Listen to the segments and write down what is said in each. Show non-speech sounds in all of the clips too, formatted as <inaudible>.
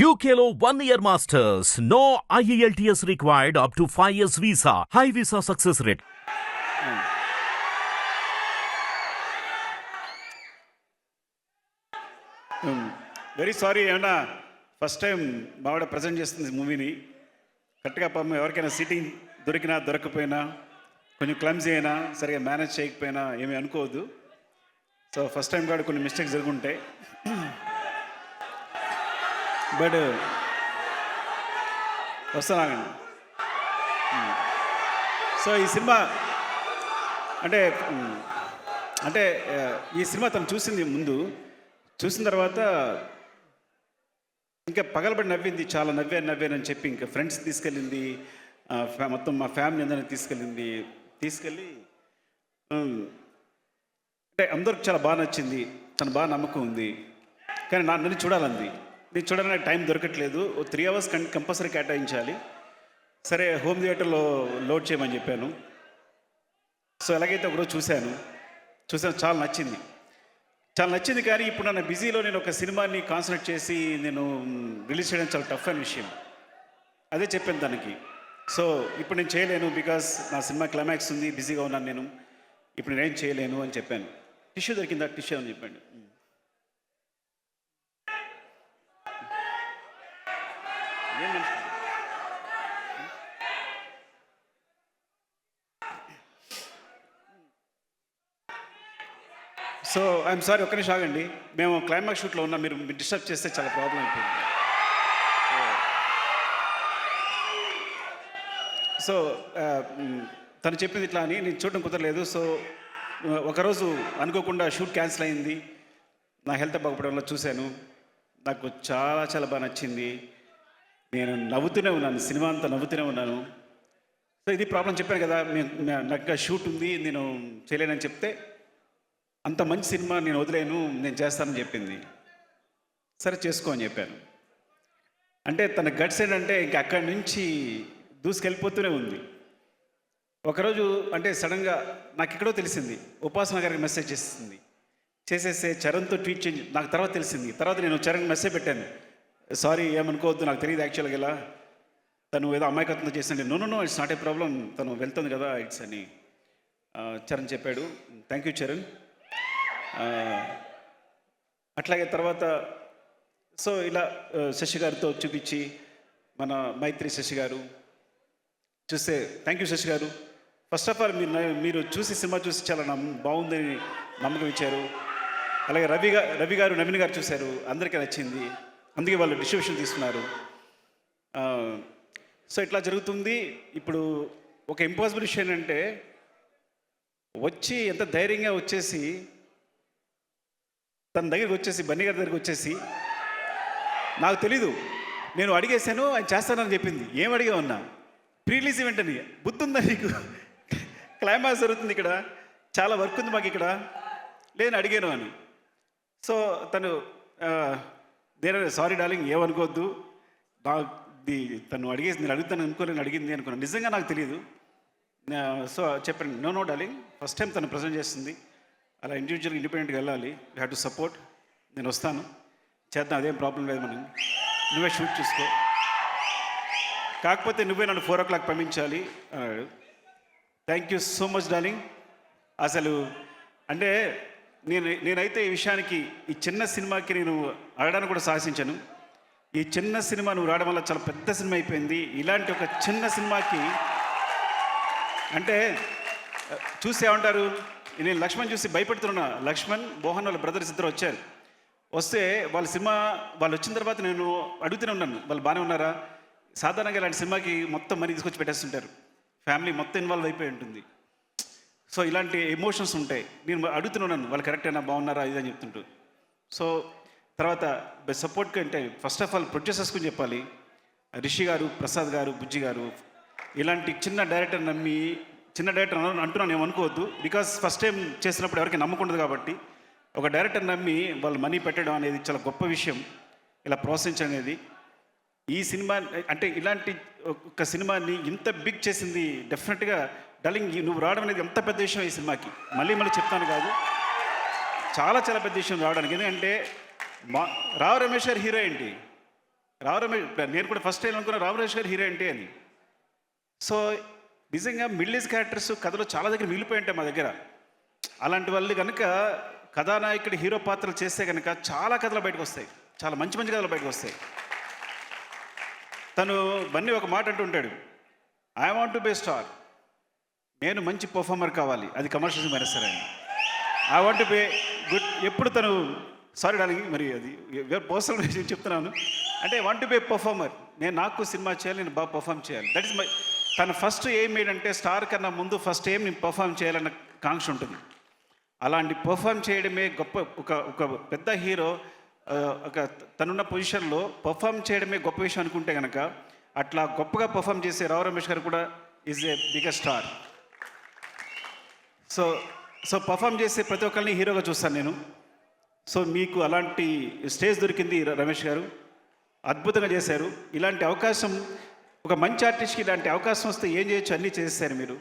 యూకేలో one year masters no IELTS required up to five years visa high visa success rate very sorry ఏమన్నా first time బావిడ present చేస్తుంది మూవీని కరెక్ట్గా పాపం ఎవరికైనా సీటింగ్ దొరికినా దొరకపోయినా కొంచెం క్లమ్జీ అయినా సరిగా మేనేజ్ చేయకపోయినా ఏమీ అనుకోవద్దు. సో ఫస్ట్ టైం కూడా కొన్ని మిస్టేక్స్ జరుగుంటాయి. బట్ వస్తున్నాగండి సో ఈ సినిమా అంటే అంటే ఈ సినిమా తను చూసింది ముందు చూసిన తర్వాత ఇంకా పగలబడి నవ్వింది చాలా నవ్వాను నవ్వాను అని చెప్పి ఇంకా ఫ్రెండ్స్ తీసుకెళ్ళింది ఫ్యా- మొత్తం మా ఫ్యామిలీ అందరిని తీసుకెళ్ళింది తీసుకెళ్ళి అంటే అందరికి చాలా బాగా నచ్చింది తను బాగా నమ్మకం ఉంది కానీ నా నన్ను చూడాలంది. నేను చూడడానికి టైం దొరకట్లేదు. ఓ త్రీ అవర్స్ కం కంపల్సరీ కేటాయించాలి. సరే హోమ్ థియేటర్లో లోడ్ చేయమని చెప్పాను. సో ఎలాగైతే ఒకరోజు చూశాను చూసాను చాలా నచ్చింది. చాలా నచ్చింది కానీ ఇప్పుడు నన్ను బిజీలో నేను ఒక సినిమాని కాన్సన్ట్రేట్ చేసి నేను రిలీజ్ చేయడం చాలా టఫ్ అయిన విషయం. అదే చెప్పాను తనకి. సో ఇప్పుడు నేను చేయలేను బికాస్ నా సినిమా క్లైమాక్స్ ఉంది బిజీగా ఉన్నాను నేను. ఇప్పుడు నేనేం చేయలేను అని చెప్పాను. టిష్యూ దొరికిందా? టిష్యూ అని చెప్పాను ఏం మనిషి? సో ఐఎమ్ సారీ ఒక్క నిమిషం ఆగండి. మేము క్లైమాక్స్ షూట్లో ఉన్నా. మీరు డిస్టర్బ్ చేస్తే చాలా ప్రాబ్లం అయిపోయింది. సో uh, తను చెప్పింది ఇట్లా అని నేను చూడడం కుదరలేదు. సో uh, ఒకరోజు అనుకోకుండా షూట్ క్యాన్సిల్ అయింది. నా హెల్త్ బాగుపడడం చూశాను. నాకు చాలా చాలా బాగా నచ్చింది. నేను నవ్వుతూనే ఉన్నాను సినిమా అంతా నవ్వుతూనే ఉన్నాను. సో ఇది ప్రాబ్లం చెప్పాను కదా నేను నాకు షూట్ ఉంది నేను చేయలేనని చెప్తే అంత మంచి సినిమా నేను వదిలేను నేను చేస్తానని చెప్పింది. సరే చేసుకో అని చెప్పాను. అంటే తన గట్స్ ఏంటంటే ఇంక అక్కడి నుంచి దూసుకెళ్ళిపోతూనే ఉంది. ఒకరోజు అంటే సడన్గా నాకు ఎక్కడో తెలిసింది ఉపాసన గారికి మెసేజ్ చేసింది. చేసేస్తే చరణ్తో ట్వీట్ చేంజ్ నాకు తర్వాత తెలిసింది. తర్వాత నేను చరణ్ మెసేజ్ పెట్టాను. సారీ ఏమనుకోవద్దు నాకు తెలియదు యాక్చువల్గా ఇలా. తను ఏదో అమాయకత్వం చేసింది no no no it's not a problem తను వెళ్తుంది కదా ఇట్స్ అని చరణ్ చెప్పాడు. Thank you Charan. అట్లాగే తర్వాత సో ఇలా శశి గారితో చూపించి మన మైత్రి శశి గారు చూస్తే థ్యాంక్ యూ శశి గారు. ఫస్ట్ ఆఫ్ ఆల్ మీరు మీరు చూసి సినిమా చూసి చాలా నమ్ బాగుందని నమ్మకం ఇచ్చారు. అలాగే రవి గారు రవి గారు నవీన్ గారు చూశారు. అందరికీ నచ్చింది. అందుకే వాళ్ళు డిస్ట్రిబ్యూషన్ తీసుకున్నారు. సో ఇట్లా జరుగుతుంది. ఇప్పుడు ఒక ఇంపాసిబుల్ విషయం ఏంటంటే వచ్చి ఎంత ధైర్యంగా వచ్చేసి తన దగ్గరికి వచ్చేసి బన్నీ గారి దగ్గరికి వచ్చేసి నాకు తెలీదు. నేను అడిగేశాను ఆయన చేస్తానని చెప్పింది. ఏం అడిగా ఉన్నా ప్రీలీజ్ ఈవెంట్ అని. బుద్ధి ఉందా నీకు? క్లైమాక్స్ జరుగుతుంది ఇక్కడ. చాలా వర్క్ ఉంది మాకు ఇక్కడ. లేని అడిగాను అని. సో తను నేను సారీ డార్లింగ్ ఏమనుకోవద్దు. నా ది తను అడిగేసి నేను అడుగుతాను అనుకోలేని అడిగింది అనుకున్నాను. నిజంగా నాకు తెలియదు సో చెప్పండి. No no darling first time తను ప్రజెంట్ చేస్తుంది. అలా ఇండివిజువల్ ఇండిపెండెంట్గా వెళ్ళాలి. యూ హ్యావ్ టు సపోర్ట్ నేను వస్తాను. చేద్దాం అదేం ప్రాబ్లం లేదు మనం నువ్వే షూట్ చూసుకో. కాకపోతే నువ్వే నన్ను ఫోర్ ఓ క్లాక్ పంపించాలి అన్నాడు. Thank you so much darling అసలు అంటే నేను నేనైతే ఈ విషయానికి ఈ చిన్న సినిమాకి నేను అడగడానికి కూడా సాహసించాను. ఈ చిన్న సినిమా నువ్వు రావడం వల్ల చాలా పెద్ద సినిమా అయిపోయింది. ఇలాంటి ఒక చిన్న సినిమాకి అంటే ఆ, ఏమంటారు? నేను లక్ష్మణ్ చూసి భయపెడుతున్నా. లక్ష్మణ్ మోహన్ వాళ్ళ బ్రదర్స్ ఇద్దరు వచ్చారు. వస్తే వాళ్ళ సినిమా వాళ్ళు వచ్చిన తర్వాత నేను అడుగుతూనే ఉన్నాను. వాళ్ళు బాగానే ఉన్నారా? సాధారణంగా ఇలాంటి సినిమాకి మొత్తం మనీ తీసుకొచ్చి పెట్టేస్తుంటారు. ఫ్యామిలీ మొత్తం ఇన్వాల్వ్ అయిపోయి ఉంటుంది. సో ఇలాంటి ఎమోషన్స్ ఉంటాయి నేను అడుగుతున్నాను వాళ్ళు కరెక్టేనా బాగున్నారా ఇది అని చెప్తుంటూ. సో తర్వాత సపోర్ట్కి అంటే ఫస్ట్ ఆఫ్ ఆల్ ప్రొడ్యూసర్స్ గురించి చెప్పాలి. రిషి గారు ప్రసాద్ గారు బుజ్జి గారు ఇలాంటి చిన్న డైరెక్టర్ నమ్మి చిన్న డైరెక్టర్ అంటున్నాను ఏమనుకోవద్దు బికాస్ ఫస్ట్ టైం చేసినప్పుడు ఎవరికి నమ్మకుండదు కాబట్టి ఒక డైరెక్టర్ నమ్మి వాళ్ళు మనీ పెట్టడం అనేది చాలా గొప్ప విషయం. ఇలా ప్రోత్సహించడం అనేది. ఈ సినిమా అంటే ఇలాంటి ఒక సినిమాని ఇంత బిగ్ చేసింది డెఫినెట్గా డార్లింగ్ నువ్వు రావడం అనేది ఎంత పెద్ద విషయం ఈ సినిమాకి? మళ్ళీ మళ్ళీ చెప్తాను కాదు. చాలా చాలా పెద్ద విషయం రావడానికి. ఎందుకంటే మా రావు రమేష్ గారు హీరో ఏంటి? రావు రమేష్ నేను కూడా ఫస్ట్ టైం అనుకున్నా రావు రమేష్ గారు హీరో ఏంటి అని. సో నిజంగా మిడిల్ ఏజ్ క్యారెక్టర్స్ కథలో చాలా దగ్గర మిగిలిపోయి ఉంటాయి మా దగ్గర. అలాంటి వాళ్ళు కనుక కథానాయకుడి హీరో పాత్రలు చేస్తే కనుక చాలా కథలు బయటకు వస్తాయి. చాలా మంచి మంచి కథలు బయటకు వస్తాయి. తను బన్నీ ఒక మాట అంటుంటాడు I want to be star నేను మంచి పర్ఫార్మర్ కావాలి. అది కమర్షియల్ అయినా సరే. I want to be good ఎప్పుడు తను సారీ డాలింగ్ మరి అది పర్సనల్ <laughs> విషయం చెప్తున్నాను. అంటే వాంట్ టు బే పర్ఫార్మర్ నేను నాకు సినిమా చేయాలి నేను బాగా పర్ఫామ్ చేయాలి. దట్ ఇస్ మై తన ఫస్ట్ ఎయిమ్ ఏంటంటే స్టార్ కన్నా ముందు ఫస్ట్ ఎయిమ్ నేను పర్ఫామ్ చేయాలన్న కాంక్ష ఉంటుంది. అలాంటి పర్ఫామ్ చేయడమే గొప్ప ఒక ఒక పెద్ద హీరో ఒక తనున్న పొజిషన్లో పర్ఫామ్ చేయడమే గొప్ప విషయం అనుకుంటే కనుక అట్లా గొప్పగా పర్ఫామ్ చేసే రావు రమేష్ గారు కూడా is a biggest star so so perform చేసే ప్రతి ఒక్కరిని హీరోగా చూస్తాను నేను. సో మీకు అలాంటి స్టేజ్ దొరికింది రమేష్ గారు. అద్భుతంగా చేశారు. ఇలాంటి అవకాశం ఒక మంచి ఆర్టిస్ట్కి ఇలాంటి అవకాశం వస్తే ఏం చేయొచ్చు? అన్నీ చేశారు మీరు.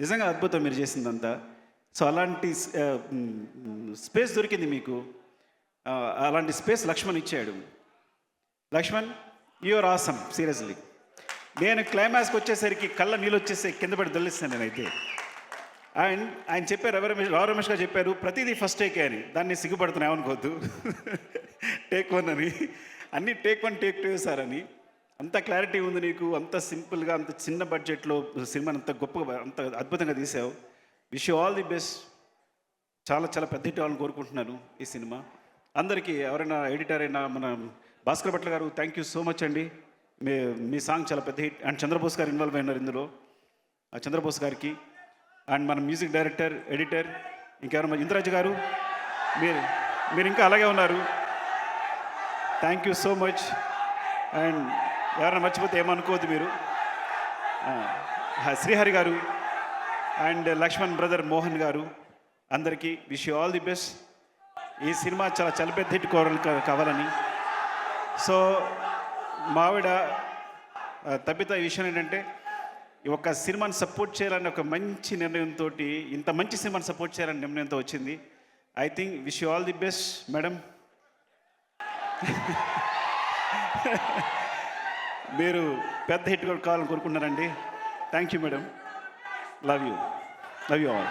నిజంగా అద్భుతం మీరు చేసిందంతా. సో అలాంటి స్పేస్ దొరికింది మీకు. అలాంటి స్పేస్ లక్ష్మణ్ ఇచ్చాడు. లక్ష్మణ్ యువర్ ఆసమ్ సీరియస్లీ నేను క్లైమాక్స్కి వచ్చేసరికి కళ్ళ నీళ్ళు వచ్చేసి కింద పడి దొల్లిస్తాను నేనైతే. అండ్ ఆయన చెప్పారు ఎవరు రమేష్ రావు రమేష్ గారు చెప్పారు ప్రతిదీ ఫస్ట్ టేకే అని. దాన్ని సిగ్గుపడుతున్నాయి అనుకోవద్దు టేక్ <laughs> వన్ అని. అన్ని take one take two sir అని. అంత క్లారిటీ ఉంది నీకు అంత సింపుల్గా అంత చిన్న బడ్జెట్లో సినిమాని అంత గొప్పగా అంత అద్భుతంగా తీసావు. Wish you all the best చాలా చాలా పెద్ద హిట్ అవ్వాలని కోరుకుంటున్నాను ఈ సినిమా. అందరికీ ఎవరైనా ఎడిటర్ అయినా మన భాస్కర్ భట్ల గారు థ్యాంక్ యూ సో మచ్ అండి. మీ మీ సాంగ్ చాలా పెద్ద హిట్ అండ్ చంద్రబోస్ గారు ఇన్వాల్వ్ అయినారు ఇందులో. ఆ చంద్రబోస్ గారికి. అండ్ మన మ్యూజిక్ డైరెక్టర్ ఎడిటర్ ఇంకెవరు ఇంద్రాజ్ గారు మీరు మీరు ఇంకా అలాగే ఉన్నారు. Thank you so much and ఎవరైనా మర్చిపోతే ఏమనుకోవద్దు మీరు. శ్రీహరి గారు అండ్ లక్ష్మణ్ బ్రదర్ మోహన్ గారు అందరికీ wish you all the best ఈ సినిమా చాలా చాలా హిట్ కోరలు కావాలని. సో మావిడ తప్పిత విషయం ఏంటంటే ఈ ఒక సినిమాని సపోర్ట్ చేయాలని ఒక మంచి నిర్ణయంతో ఇంత మంచి సినిమాని సపోర్ట్ చేయాలని నిర్ణయంతో వచ్చింది. I think wish you all the best madam మీరు పెద్ద హిట్ కూడా కావాలని కోరుకుంటున్నారండి. Thank you madam love you love you all